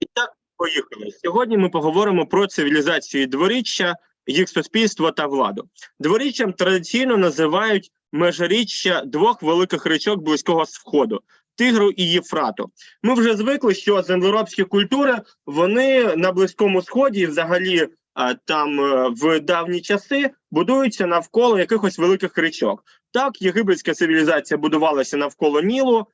І так, поїхали. Сьогодні ми поговоримо про цивілізацію дворіччя, їх суспільство та владу. Дворіччям традиційно називають межиріччя двох великих річок близького сходу. Тигру і Єфрату. Ми вже звикли, що землеробські культури вони на близькому сході, взагалі там е, в давні часи будуються навколо якихось великих річок. Так, єгипетська цивілізація будувалася навколо Нілу, е,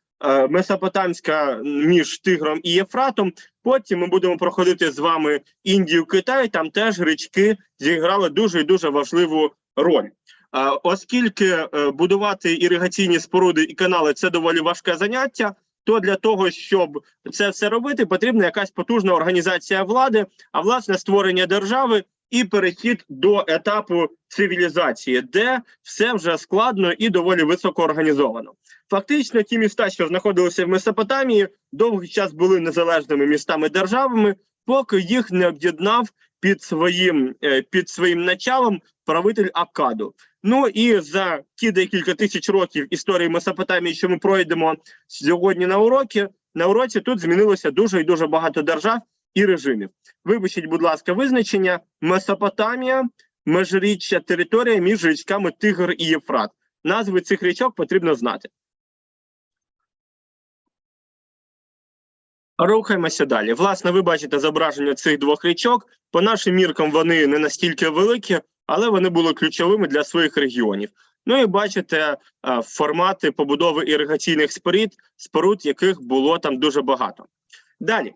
Месопотамська між Тигром і Єфратом. Потім ми будемо проходити з вами Індію, Китай. Там теж річки зіграли дуже і дуже важливу роль. Оскільки е, будувати іригаційні споруди і канали це доволі важке заняття, то для того, щоб це все робити, потрібна якась потужна організація влади, а власне створення держави і перехід до етапу цивілізації, де все вже складно і доволі високо організовано. Фактично, ті міста, що знаходилися в Месопотамії, довгий час були незалежними містами державами, поки їх не об'єднав під своїм е, під своїм началом правитель Акаду. Ну і за ті декілька тисяч років історії Месопотамії, що ми пройдемо сьогодні на уроки, на уроці тут змінилося дуже і дуже багато держав і режимів. Вибачіть, будь ласка, визначення Месопотамія, межиріччя територія між річками Тигр і Єфрат. Назви цих річок потрібно знати. Рухаємося далі. Власне, ви бачите зображення цих двох річок. По нашим міркам вони не настільки великі, але вони були ключовими для своїх регіонів. Ну і бачите формати побудови іригаційних споруд, споруд, яких було там дуже багато. Далі.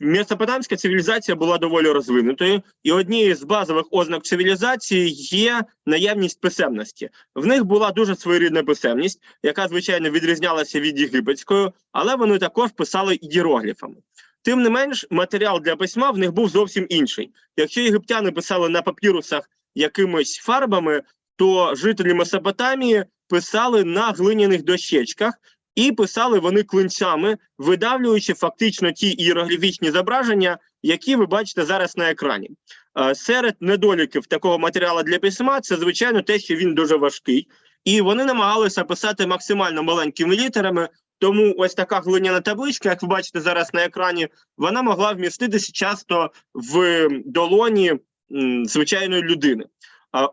Месопотамська цивілізація була доволі розвинутою, і однією з базових ознак цивілізації є наявність писемності. В них була дуже своєрідна писемність, яка звичайно відрізнялася від єгипетської, але вони також писали ієрогліфами. Тим не менш, матеріал для письма в них був зовсім інший. Якщо єгиптяни писали на папірусах якимись фарбами, то жителі Месопотамії писали на глиняних дощечках, і писали вони клинцями, видавлюючи фактично ті ієрогліфічні зображення, які ви бачите зараз на екрані. Е, Серед недоліків такого матеріалу для письма це звичайно те, що він дуже важкий, і вони намагалися писати максимально маленькими літерами. Тому ось така глиняна табличка, як ви бачите зараз на екрані, вона могла вміститися часто в долоні звичайної людини.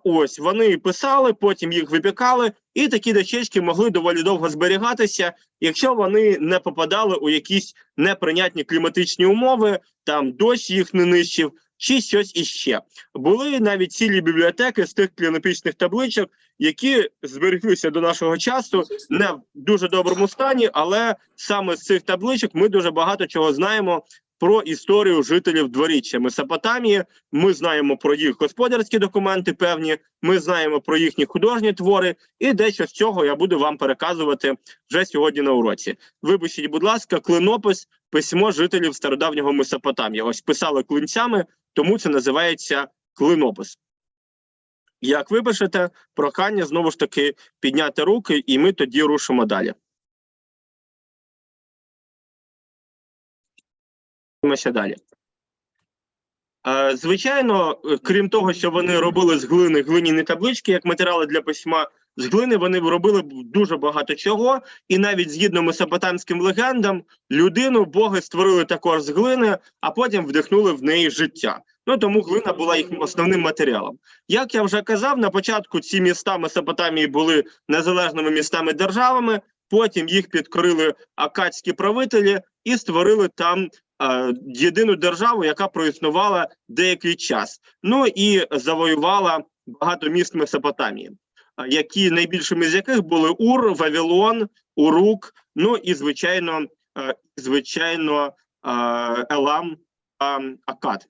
Ось вони писали, потім їх випікали, і такі дощечки могли доволі довго зберігатися, якщо вони не попадали у якісь неприйнятні кліматичні умови, там дощ їх не нищив, чи щось іще. Були навіть цілі бібліотеки з тих клінопічних табличок, які збереглися до нашого часу не в дуже доброму стані, але саме з цих табличок ми дуже багато чого знаємо про історію жителів дворіччя Месопотамії. Ми знаємо про їх господарські документи певні. Ми знаємо про їхні художні твори, і дещо з цього я буду вам переказувати вже сьогодні на уроці. Вибачіть, будь ласка, клинопис письмо жителів стародавнього Месопотамії. Ось писали клинцями, тому це називається клинопис. Як ви пишете, прохання знову ж таки підняти руки, і ми тоді рушимо далі. Рухаємося далі. Е, Звичайно, е, крім того, що вони робили з глини глиняні таблички як матеріали для письма, з глини вони робили дуже багато чого, і навіть згідно месопотамським легендам, людину боги створили також з глини, а потім вдихнули в неї життя. Ну тому глина була їх основним матеріалом. Як я вже казав, на початку ці міста Месопотамії були незалежними містами державами. Потім їх підкорили акадські правителі і створили там єдину державу, яка проіснувала деякий час. Ну і завоювала багато міст Месопотамії, е, які найбільшими з яких були Ур, Вавилон, Урук, ну і звичайно, е, звичайно, е, Елам, е, Акад.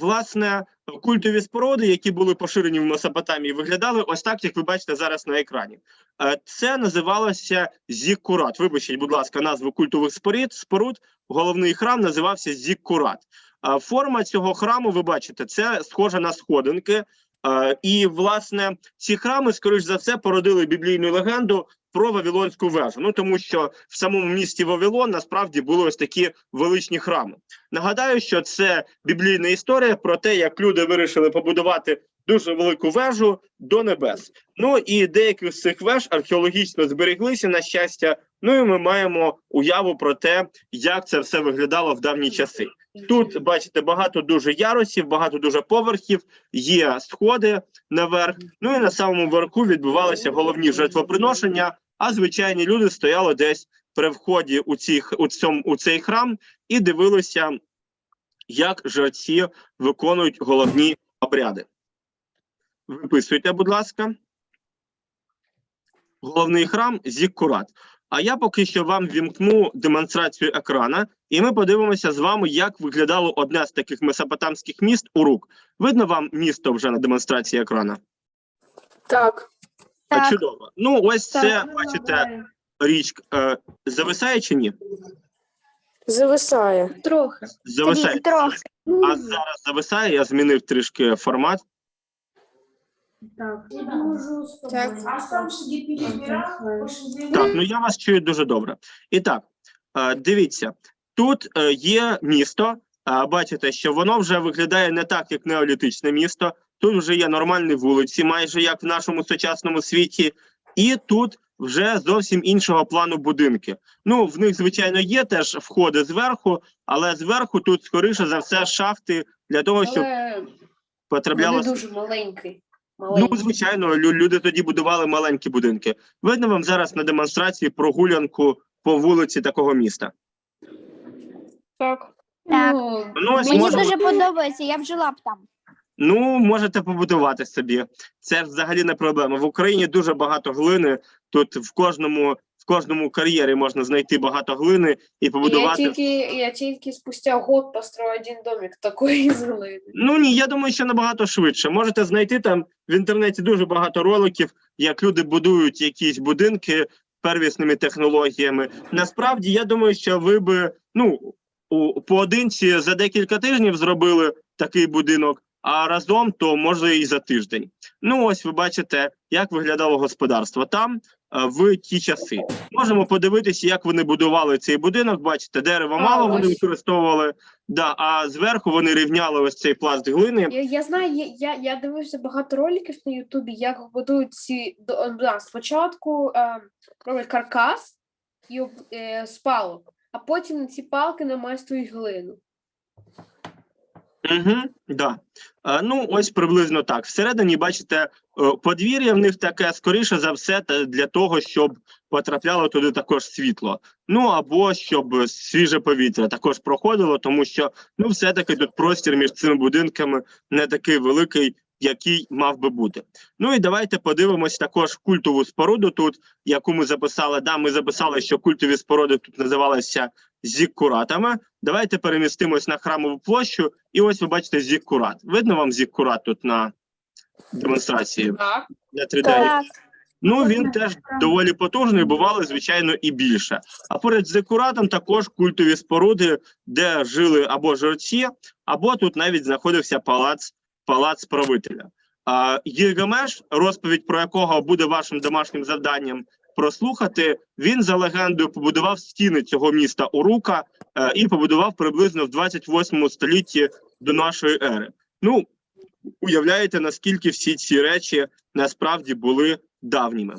Власне, культові споруди, які були поширені в Месопотамії, виглядали ось так, як ви бачите зараз на екрані. Е, Це називалося Зіккурат. Вибачіть, будь ласка, назву культових споруд. споруд. Головний храм називався Зіккурат. Е, Форма цього храму, ви бачите, це схоже на сходинки. Е, І, власне, ці храми, скоріш за все, породили біблійну легенду про Вавилонську вежу. Ну тому що в самому місті Вавилон насправді були ось такі величні храми. Нагадаю, що це біблійна історія про те, як люди вирішили побудувати дуже велику вежу до небес. Ну і деякі з цих веж археологічно збереглися на щастя Ну і ми маємо уяву про те, як це все виглядало в давні часи. Тут бачите багато дуже ярусів, багато дуже поверхів, є сходи наверх. Ну і на самому верху відбувалися головні жертвоприношення. А звичайні люди стояли десь при вході у ці, у, цьому, у цей храм і дивилися, як жреці виконують головні обряди. Виписуйте, будь ласка. Головний храм Зіккурат. А я поки що вам вімкну демонстрацію екрана, і ми подивимося з вами, як виглядало одне з таких месопотамських міст Урук. Видно вам місто вже на демонстрації екрана? Так. Так. Чудово. Ну, ось це, бачите, річка. Е, зависає чи ні? Зависає. Трохи. Зависає. Трохи. А зараз зависає, я змінив трішки формат. Так. Так. А сам собі перебирав, Так, ну я вас чую дуже добре. І так, е, дивіться, тут е, є місто. е, Бачите, що воно вже виглядає не так, як неолітичне місто. Тут вже є нормальні вулиці, майже як в нашому сучасному світі, і тут вже зовсім іншого плану будинки. Ну, в них, звичайно, є теж входи зверху, але зверху тут, скоріше за все, шахти для того, щоб Але вони дуже маленькі. Ну, звичайно, люди тоді будували маленькі будинки. Видно вам зараз на демонстрації прогулянку по вулиці такого міста. Так. Так. Ну, Ну, ось Мені можемо- дуже подобається, я б жила б там. Ну, можете побудувати собі. Це взагалі не проблема. В Україні дуже багато глини. Тут в кожному кожному кар'єрі можна знайти багато глини і я побудувати. тільки, я тільки спустя год построю один домик такої з глини. Ну ні, я думаю, що набагато швидше. Можете знайти там в інтернеті дуже багато роликів, як люди будують якісь будинки первісними технологіями. Насправді, я думаю, що ви би ну у поодинці за декілька тижнів зробили такий будинок, а разом то може і за тиждень. Ну ось ви бачите, як виглядало господарство там в ті часи. Можемо подивитися, як вони будували цей будинок. Бачите, дерева А, мало вони використовували. Да, а зверху вони рівняли ось цей пласт глини. Я, я знаю, я, я, я дивився багато роликів на Ютубі, як будують ці да, спочатку е, роблять каркас і е, з палок, а потім на ці палки намастують глину. Угу, да. Е, ну, ось приблизно так. Всередині, бачите, е, подвір'я в них таке, скоріше за все, для того, щоб потрапляло туди також світло. Ну або щоб свіже повітря також проходило, тому що ну, все-таки тут простір між цими будинками не такий великий, який мав би бути. Ну і давайте подивимось також культову споруду тут, яку ми записали. Да, ми записали, що культові споруди тут називалися зіккуратами. Давайте перемістимось на храмову площу, і ось ви бачите зіккурат. Видно вам зіккурат тут на демонстрації Так. на 3D? Так. Ну він теж доволі потужний, бували, звичайно, і більше. А поряд з зіккуратом також культові споруди, де жили або жерці, або тут навіть знаходився палац, палац правителя. А Гільгамеш, розповідь про якого буде вашим домашнім завданням прослухати, він за легендою побудував стіни цього міста Урука е, і побудував приблизно в 28 столітті до нашої ери. Ну уявляєте, наскільки всі ці речі насправді були давніми.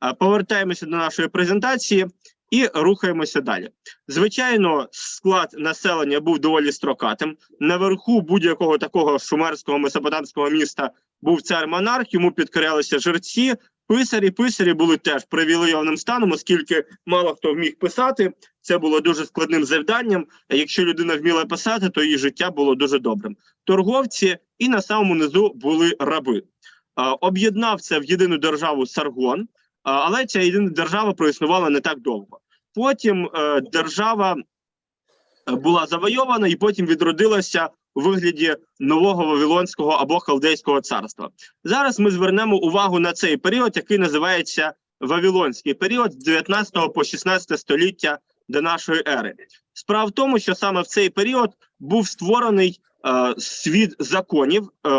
А, Повертаємося до нашої презентації і рухаємося далі. Звичайно, склад населення був доволі строкатим. Наверху будь-якого такого шумерського месопотамського міста був цар-монарх, йому підкорялися жерці. Писарі, писарі були теж привілейованим станом, оскільки мало хто вміг писати. Це було дуже складним завданням. А Якщо людина вміла писати, то її життя було дуже добрим. Торговці і на самому низу були раби. Об'єднав це в єдину державу Саргон, але ця єдина держава проіснувала не так довго. Потім е, держава е, була завойована і потім відродилася у вигляді нового Вавилонського або Халдейського царства. Зараз ми звернемо увагу на цей період, який називається Вавилонський період з 19 по 16 століття до нашої ери. Справа в тому, що саме в цей період був створений е, світ законів, е,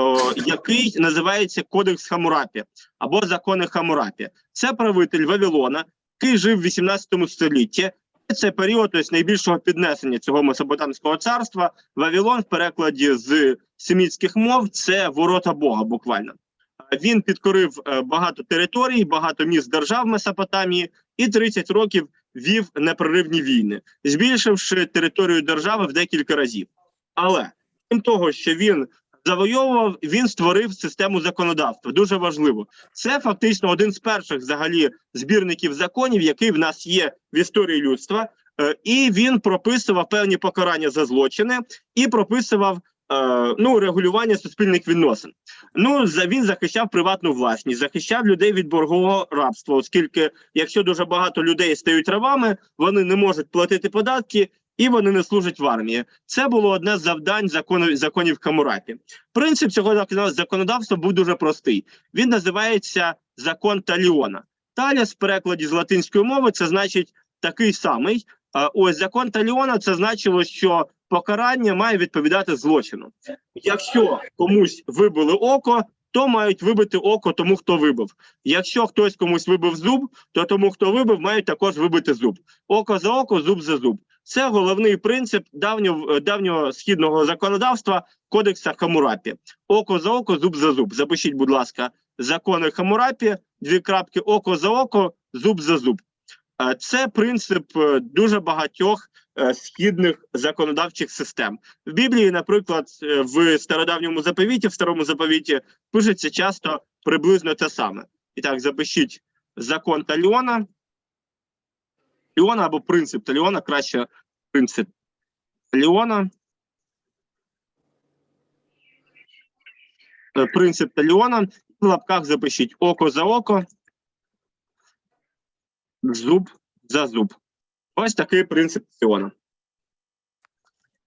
який називається Кодекс Хамурапі або Закони Хамурапі. Це правитель Вавилона, який жив в 18 столітті. Це період ось, найбільшого піднесення цього Месопотамського царства. Вавилон в перекладі з семітських мов це ворота Бога, буквально. Він підкорив е, багато територій, багато міст держав Месопотамії, і 30 років вів непреривні війни, збільшивши територію держави в декілька разів. Але крім того, що він завойовував, він створив систему законодавства. Дуже важливо. Це фактично один з перших взагалі збірників законів, який в нас є в історії людства. Е, І він прописував певні покарання за злочини і прописував е, ну регулювання суспільних відносин. Ну за він захищав приватну власність, захищав людей від боргового рабства, оскільки якщо дуже багато людей стають рабами, вони не можуть платити податки і вони не служать в армії. Це було одне з завдань законів законів Хамурапі. Принцип цього закон- законодавства був дуже простий. Він називається закон Таліона. Таліс в перекладі з латинської мови це значить такий самий. А ось закон Таліона це значило, що покарання має відповідати злочину. Якщо комусь вибили око, то мають вибити око тому, хто вибив. Якщо хтось комусь вибив зуб, то тому, хто вибив, мають також вибити зуб. Око за око, зуб за зуб. Це головний принцип давнього, е, давнього східного законодавства Кодекса Хамурапі. Око за око, зуб за зуб. Запишіть, будь ласка, закони Хамурапі, дві крапки, око за око, зуб за зуб. Е, Це принцип е, дуже багатьох східних законодавчих систем. В Біблії, наприклад, в стародавньому заповіті, в старому заповіті пишеться часто приблизно те саме. І так, запишіть закон Таліона. Таліона або принцип Таліона, краще принцип Таліона. Е, Принцип Таліона. В лапках запишіть око за око, зуб за зуб. Ось такий принцип Таліона.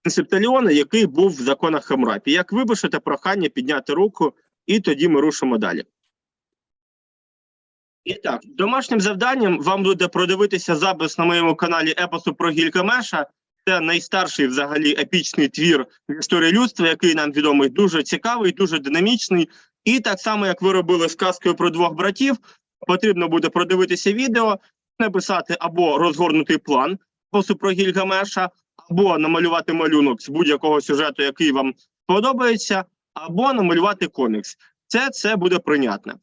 Принцип Таліона, який був в законах Хамурапі. Як ви пишете прохання підняти руку, і тоді ми рушимо далі. І так, домашнім завданням вам буде продивитися запис на моєму каналі Епосу про Гількамеша. Це найстарший взагалі епічний твір в історії людства, який нам відомий, дуже цікавий, дуже динамічний. І так само, як ви робили з казкою про двох братів, потрібно буде продивитися відео, написати або розгорнутий план Епосу про Гільгамеша, або намалювати малюнок з будь-якого сюжету, який вам подобається, або намалювати комікс. Це це буде прийнятне.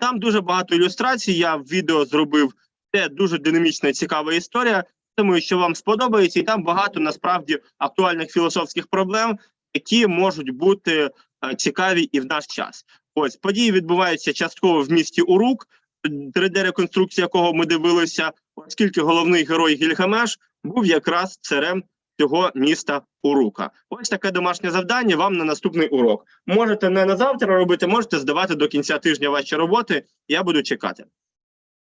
Там дуже багато ілюстрацій. Я в відео зробив. Це дуже динамічна і цікава історія. Думаю, що вам сподобається, і там багато насправді актуальних філософських проблем, які можуть бути цікаві і в наш час. Ось події відбуваються частково в місті Урук, 3D-реконструкція якого ми дивилися, оскільки головний герой Гільгамеш був якраз царем цього міста Урука. Ось таке домашнє завдання вам на наступний урок. Можете не на завтра робити, можете здавати до кінця тижня ваші роботи. Я буду чекати.